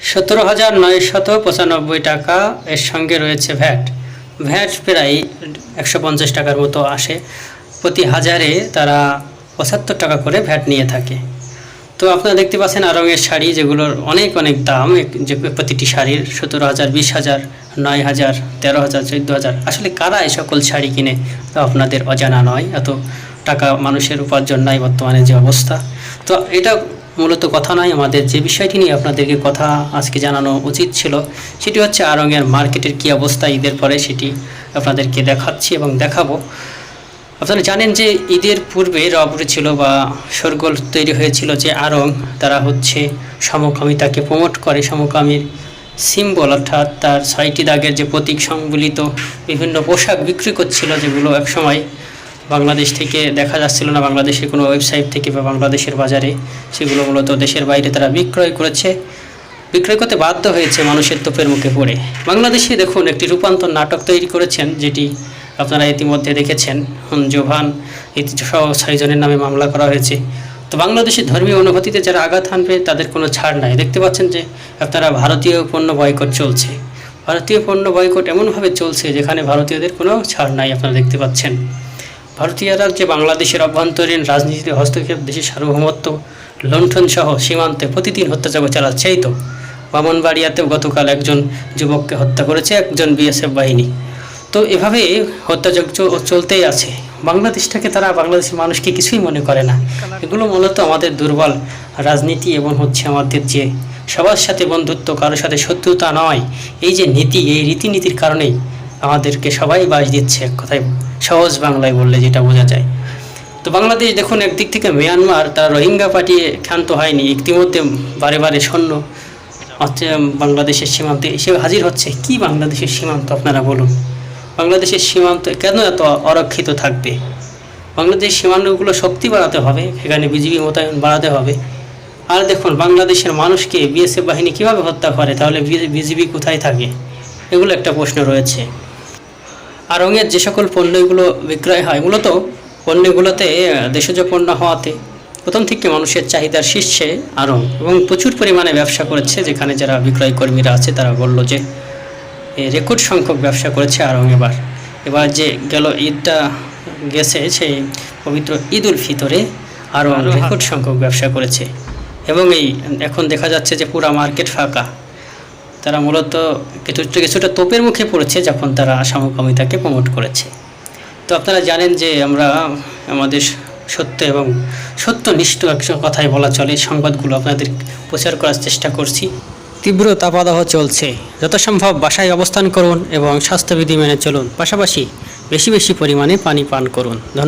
সতেরো হাজার নয়শত পঁচানব্বই টাকা এর সঙ্গে রয়েছে ভ্যাট। ভ্যাট প্রায় একশো পঞ্চাশ টাকার মতো আসে। প্রতি হাজারে তারা পঁচাত্তর টাকা করে ভ্যাট নিয়ে থাকে। তো আপনারা দেখতে পাচ্ছেন আরঙের শাড়ি, যেগুলোর অনেক অনেক দাম। যে প্রতিটি শাড়ির সতেরো হাজার, বিশ হাজার, নয় হাজার, তেরো হাজার, চোদ্দ হাজার। আসলে কারা এই সকল শাড়ি কিনে? তা আপনাদের অজানা নয়। এত টাকা মানুষের উপার্জন নাই বর্তমানে যে অবস্থা। তো এটা মূলত কথা নয়, আমাদের যে বিষয়টি নিয়ে আপনাদেরকে কথা আজকে জানানো উচিত ছিল, সেটি হচ্ছে আরঙের মার্কেটের কী অবস্থা ঈদের পরে সেটি আপনাদেরকে দেখাচ্ছি এবং দেখাবো। আপনারা জানেন যে ঈদের পূর্বে রবরে ছিল বা সরগোল তৈরি হয়েছিল যে আরং, তারা হচ্ছে সমকামিতাকে প্রমোট করে। সমকামীর সিম্বল অর্থাৎ তার ছয়টি দাগের যে প্রতীক সংবলিত বিভিন্ন পোশাক বিক্রি করছিল, যেগুলো একসময় বাংলাদেশ থেকে দেখা যাচ্ছিল না বাংলাদেশের কোনো ওয়েবসাইট থেকে বা বাংলাদেশের বাজারে, সেগুলো মূলত দেশের বাইরে তারা বিক্রয় করেছে। বিক্রয় করতে বাধ্য হয়েছে মানুষের তোপের মুখে পড়ে। বাংলাদেশে দেখুন একটি রূপান্তর নাটক তৈরি করেছেন, যেটি আপনারা ইতিমধ্যে দেখেছেন। জোভান সহ ছয়জনের নামে মামলা করা হয়েছে। তো বাংলাদেশের ধর্মীয় অনুভূতিতে যারা আঘাত হানবে, তাদের কোনো ছাড় নাই। দেখতে পাচ্ছেন যে আপনারা ভারতীয় পণ্য বয়কট চলছে। ভারতীয় পণ্য বয়কট এমনভাবে চলছে যেখানে ভারতীয়দের কোনো ছাড় নাই, আপনারা দেখতে পাচ্ছেন। ভারতীয়রা যে বাংলাদেশের অভ্যন্তরীণ রাজনীতিতে হস্তক্ষেপ, দেশের সার্বভৌমত্ব লণ্ঠন সহ সীমান্তে প্রতিদিন হত্যাযজ্ঞ চালাচ্ছে এই তো। বামনবাড়িয়াতেও গতকাল একজন যুবককে হত্যা করেছে একজন বিএসএফ বাহিনী। তো এভাবে হত্যাযজ্ঞ চলতেই আছে। বাংলাদেশটাকে তারা বাংলাদেশের মানুষকে কিছুই মনে করে না। এগুলো মূলত আমাদের দুর্বল রাজনীতি এবং হচ্ছে আমাদের যে সবার সাথে বন্ধুত্ব কারোর সাথে শত্রুতা নয়। এই যে নীতি, এই রীতিনীতির কারণেই আমাদেরকে সবাই বাস দিচ্ছে এক কথায়, সহজ বাংলায় বললে যেটা বোঝা যায়। তো বাংলাদেশ দেখুন, একদিক থেকে মিয়ানমার, তারা রোহিঙ্গা পাঠিয়ে ক্ষান্ত হয়নি, ইতিমধ্যে বারে বারে সৈন্য বাংলাদেশের সীমান্তে এসে হাজির হচ্ছে। কি বাংলাদেশের সীমান্ত, আপনারা বলুন? বাংলাদেশের সীমান্ত কেন এত অরক্ষিত থাকবে? বাংলাদেশের সীমান্তগুলো শক্তি বাড়াতে হবে সেখানে বিজিবি মোতায়েন বাড়াতে হবে। আর দেখুন, বাংলাদেশের মানুষকে বিএসএফ বাহিনী কীভাবে হত্যা করে, তাহলে বিজিবি কোথায় থাকে? এগুলো একটা প্রশ্ন রয়েছে। আর রঙের যে সকল পণ্যগুলো বিক্রয় হয় মূলত পণ্যগুলোতে দেশজ পণ্য হওয়াতে প্রথম থেকে মানুষের চাহিদার শীর্ষে আরং এবং প্রচুর পরিমাণে ব্যবসা করেছে যেখানে যারা বিক্রয় কর্মীরা আছে তারা বলল যে রেকর্ড সংখ্যক ব্যবসা করেছে আরং এবার। এবার যে গেল ঈদটা গেছে সেই পবিত্র ঈদ উল ফিতরে আরও রেকর্ড সংখ্যক ব্যবসা করেছে। এবং এই এখন দেখা যাচ্ছে যে পুরা মার্কেট ফাঁকা। তারা মূলত কিছুটা কিছুটা তোপের মুখে পড়েছে যখন তারা সমকামিতাকে প্রমোট করেছে। তো আপনারা জানেন যে আমরা, আমাদের সত্য এবং সত্যনিষ্ঠ একটা কথাই বলা চলে। সংবাদগুলো আপনাদের প্রচার করার চেষ্টা করছি। তীব্র তাপাদাহ চলছে। যত সম্ভব বাসায় অবস্থান করুন এবং স্বাস্থ্যবিধি মেনে চলুন। পাশাপাশি বেশি বেশি পরিমাণে পানি পান করুন। ধন্যবাদ।